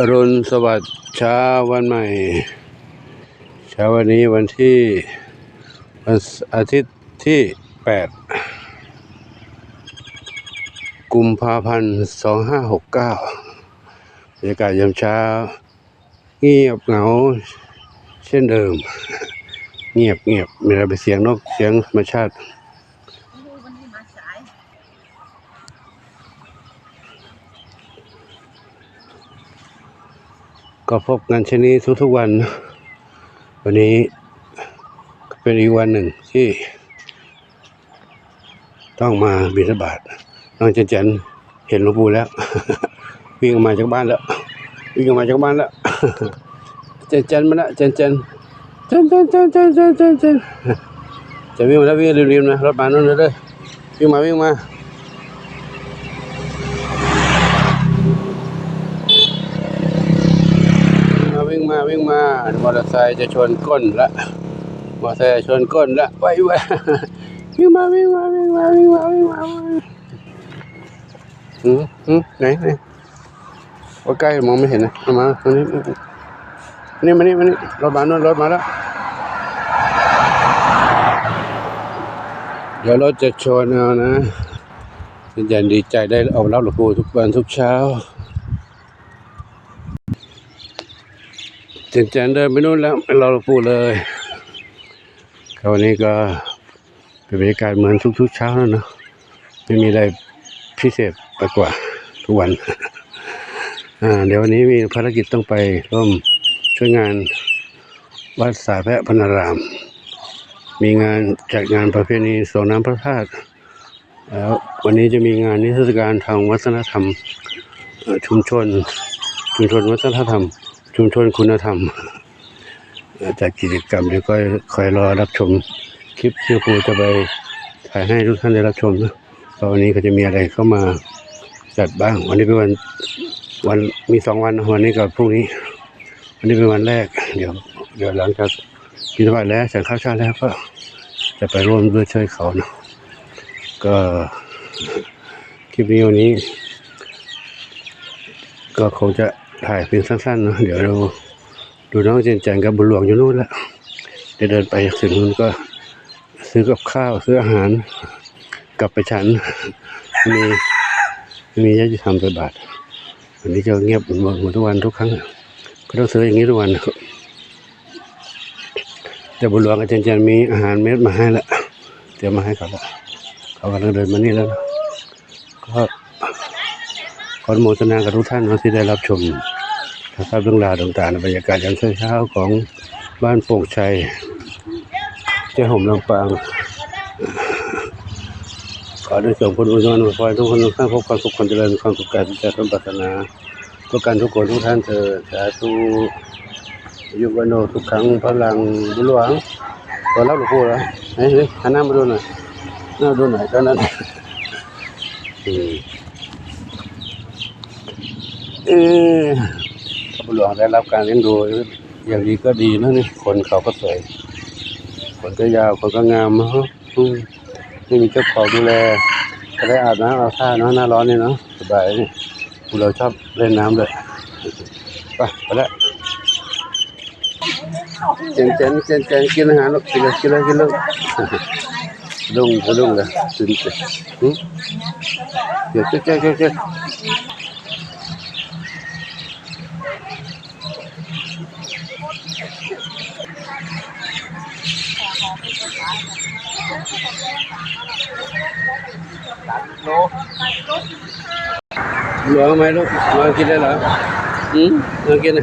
อรุณสวัสดิ์เช้าวันใหม่ เช้าวันนี้วันที่วันอาทิตย์ที่แปดกุมภาพันธ์สองห้าหกเก้าบรรยากาศยามเช้า เงียบเหงา เช่นเดิม เงียบเงียบไม่ได้ไปเสียงนกเสียงธรรมชาติ ดูวันนี้มาสาย ก็พบกันเช่นนี้ทุกๆวัน วันนี้เป็นอีกวันหนึ่งที่ ต้องมาบิณฑบาตน้องเจนเจนเห็นหลวงปู่แล้ว วิ่งออกมาจากบ้านแล้ว วิ่งออกมาจากบ้านแล้ว เจนเจนมาล้วเจนเจนเจนเจนเจนเจนเจนเจนจะวิ่งมาแล้ววิ่งเร็วๆนะรถมาโน่นเลยวิ่งมาวิ่งมา วิ่งมามอเตอร์ไซค์จะชนก้นละมอเตอร์ไซค์ชนก้นละไว้ไว้วิ่งมาวิ่งมาวิ่งมาวิ่งมาวิ่งมาอืมอืมไหนไหนว่าใกล้มองไม่เห็นนะเอามาตรงนี้นี่มานี่มานี่รถมาโน่นรถมาแล้วเดี๋ยวรถจะชนเอานะฉันยันดีใจได้เอารับหลวงปู่ทุกวันทุกเช้า เจนเจนเดินไปนู่นแล้วไปรอหลวงปู่เลยครับวันนี้ก็เป็นบรรยากาศเหมือนทุกๆเช้าแล้วเนอะไม่มีอะไรพิเศษไปกว่าทุกวันเดี๋ยววันนี้มีภารกิจต้องไปร่วมช่วยงานวัดสาแพะพนาราม มีงานจัดงานประเพณีส่งน้ำพระธาตุแล้ววันนี้จะมีงานนิทรรศการทางวัฒนธรรมชุมชนชุมชนวัฒนธรรม ชุมชนคุณธรรมจัดกิจกรรมเดี๋ยวก็คอยรอรับชมคลิปที่ครูจะไปถ่ายให้ทุกท่านได้รับชมนะเพราะวันนี้ก็จะมีอะไรเข้ามาจัดบ้าง วันนี้เป็นวันวันมีสองวันวันนี้กับพรุ่งนี้ วันนี้เป็นวันแรก เดี๋ยว เดี๋ยวหลังจากกินข้าวแล้วฉันข้าวชาแล้วก็จะไปร่วมด้วยช่วยเขานะก็คลิปนี้วันนี้ ก็คงจะ ถ่ายเป็นสั้นๆเนอะเดี๋ยวเราดูน้องเจนจันกับบุญหลวงอยู่นู่นละเดี๋ยวเดินไปถึงนู่นก็ซื้อกับข้าวซื้ออาหารกลับไปฉันมีมีญาติธรรมใส่บาตรวันนี้จะเงียบเหมือนเหมือนทุกวันทุกครั้ง ก็ต้องซื้ออย่างนี้ทุกวันนะครับแต่บุญหลวงกับเจนจันมีอาหารเม็ดมาให้ละเตรียมมาให้เขาละเขากำลังเดินมานี่แล้วก็ ขออนุโมทนากับทุกท่านที่ได้รับชมนะครับเรื่องราวต่างๆในบรรยากาศยามเช้าของบ้านโป่งชัยเจ้าห่มลำปางขอได้ส่งผลอุญนพรทุกคนทุกท่านพบความสุขความเจริญความสุขกายใจสมปรารถนาทุกการทุกคนทุกท่านเถิดสาธุยุวันโนทุกครั้งพลังบุญหลวงขอรับหลวงปู่แล้วเฮ้ยหันหน้ามาดูหน่อยหน้าดูหน่อยเท่านั้นอืม เออพระหลวงได้รับการเลี้ยงดูอย่างดีก็ดีนะนี่คนเขาก็สวยคนก็ยาวคนก็งามนะฮะไม่มีเจ้าของดูแลก็ได้อาบน้ำอาบท่าเนาะหน้าร้อนนี่เนาะสบายนี่พวกเราชอบเล่นน้ำเลยไปไปแล้วเจนเจนเจนเจนกินอาหารลูกกินเลยกินเลยกินเลยลุงลุงเลยตื่นเต้นเดี๋ยวเจ๊เจ๊เจ๊ Được không mấy lúc, nó kia đây là Ừ, nó kia này